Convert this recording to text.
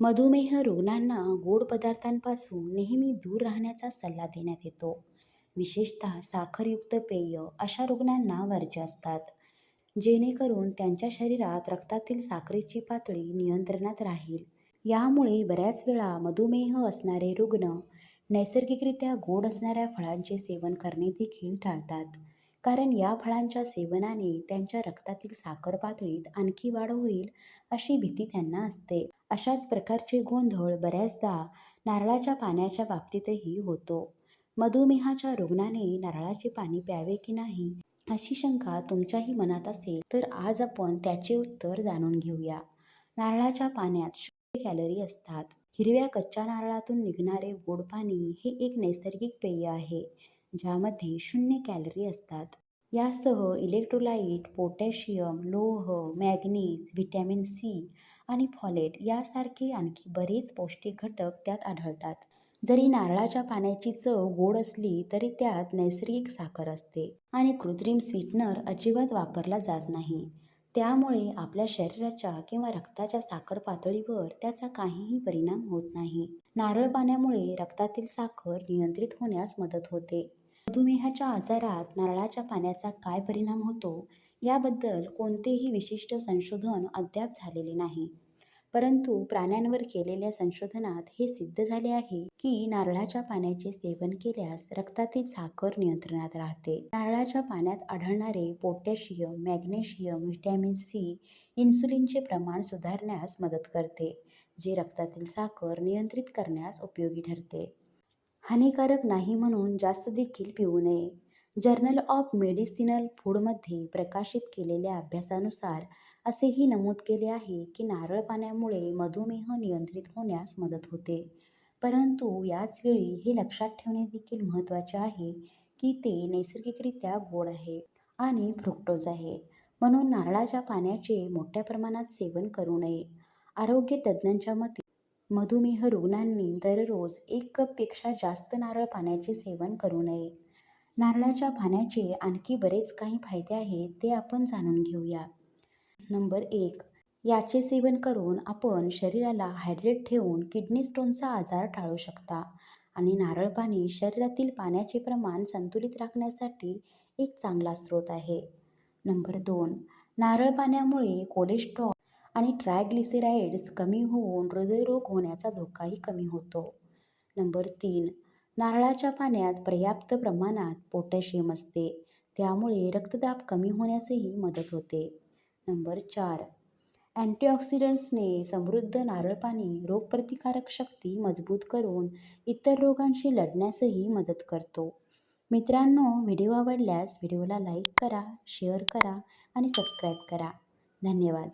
मधुमेह रुग्णांना गोड पदार्थांपासून नेहमी दूर राहण्याचा सल्ला देण्यात येतो. विशेषतः साखरयुक्त पेय अशा रुग्णांना वर्ज्य असतात. जेणेकरून त्यांच्या शरीरात रक्तातील साखरेची पातळी नियंत्रणात राहील. यामुळे बऱ्याच वेळा मधुमेह असणारे रुग्ण नैसर्गिकरित्या गोड असणाऱ्या फळांचे सेवन करणे देखील टाळतात. कारण या फळांच्या सेवनाने त्यांच्या रक्तातील साखर पातळीत आणखी वाढ होईल अशी भीती त्यांना असते. अशाच प्रकारचे गोंधळ बऱ्याचदा नारळाच्या पाण्याच्या बाबतीतही होतो. मधुमेहाच्या रुग्णाने नारळाचे पाणी प्यावे की नाही अशी शंका तुमच्याही मनात असेल तर आज आपण त्याचे उत्तर जाणून घेऊया. नारळाच्या पाण्यात शुद्ध कॅलरी असतात. हिरव्या कच्च्या नारळातून निघणारे गोड पाणी हे एक नैसर्गिक पेय आहे. ज्यामध्ये शून्य कॅलरी असतात. यासह इलेक्ट्रोलाइट पोटॅशियम लोह मॅग्नीज व्हिटॅमिन सी आणि फॉलेट यासारखे आणखी बरेच पौष्टिक घटक त्यात आढळतात. जरी नारळाच्या पाण्याची चव गोड असली तरी त्यात नैसर्गिक साखर असते आणि कृत्रिम स्वीटनर अजिबात वापरला जात नाही. त्यामुळे आपल्या शरीराच्या किंवा रक्ताच्या साखर पातळीवर त्याचा काहीही परिणाम होत नाही. नारळ पाण्यामुळे रक्तातील साखर नियंत्रित होण्यास मदत होते. मधुमेहाच्या आजारात नारळाच्या पाण्याचा काय परिणाम होतो? याबद्दल कोणतेही विशिष्ट संशोधन अद्याप झालेले नाही. परंतु प्राण्यांवर केलेल्या संशोधनात हे सिद्ध झाले आहे की नारळाच्या पाण्याचे सेवन केल्यास रक्तातील साखर नियंत्रणात राहते. नारळाच्या पाण्यात आढळणारे पोटॅशियम मॅग्नेशियम व्हिटॅमिन सी इन्सुलिनचे प्रमाण सुधारण्यास मदत करते जे रक्तातील साखर नियंत्रित करण्यास उपयोगी ठरते. हानिकारक नाही म्हणून जास्त देखील पिऊ नये. जर्नल ऑफ मेडिसिनल फूडमध्ये प्रकाशित केलेल्या अभ्यासानुसार असेही नमूद केले आहे की नारळ पाण्यामुळे मधुमेह नियंत्रित होण्यास मदत होते. परंतु याचवेळी हे लक्षात ठेवणे देखील महत्त्वाचे आहे की ते नैसर्गिकरित्या गोड आहे आणि फ्रुक्टोज आहे. म्हणून नारळाच्या पाण्याचे मोठ्या प्रमाणात सेवन करू नये. आरोग्य तज्ज्ञांच्या मते मधुमेह रुग्णांनी दररोज एक कपपेक्षा जास्त नारळ पाण्याचे सेवन करू नये. नारळाच्या पाण्याचे आणखी बरेच काही फायदे आहेत ते आपण जाणून घेऊया. नंबर एक याचे सेवन करून आपण शरीराला हायड्रेट ठेवून किडनी स्टोनचा आजार टाळू शकता आणि नारळ पाणी शरीरातील पाण्याचे प्रमाण संतुलित राखण्यासाठी एक चांगला स्रोत आहे. नंबर दोन नारळ पाण्यामुळे कोलेस्ट्रॉल आणि ट्रायग्लिसेराइड्स कमी होऊन हृदयरोग होण्याचा धोकाही कमी होतो. नंबर तीन नारळाच्या पाण्यात पर्याप्त प्रमाणात पोटॅशियम असते. त्यामुळे रक्तदाब कमी होण्यासही मदत होते. नंबर चार अँटीऑक्सिडंट्सने समृद्ध नारळ पाणी रोगप्रतिकारक शक्ती मजबूत करून इतर रोगांशी लढण्यासही मदत करतो. मित्रांनो व्हिडिओ आवडल्यास व्हिडिओला लाईक करा शेअर करा आणि सबस्क्राईब करा. धन्यवाद.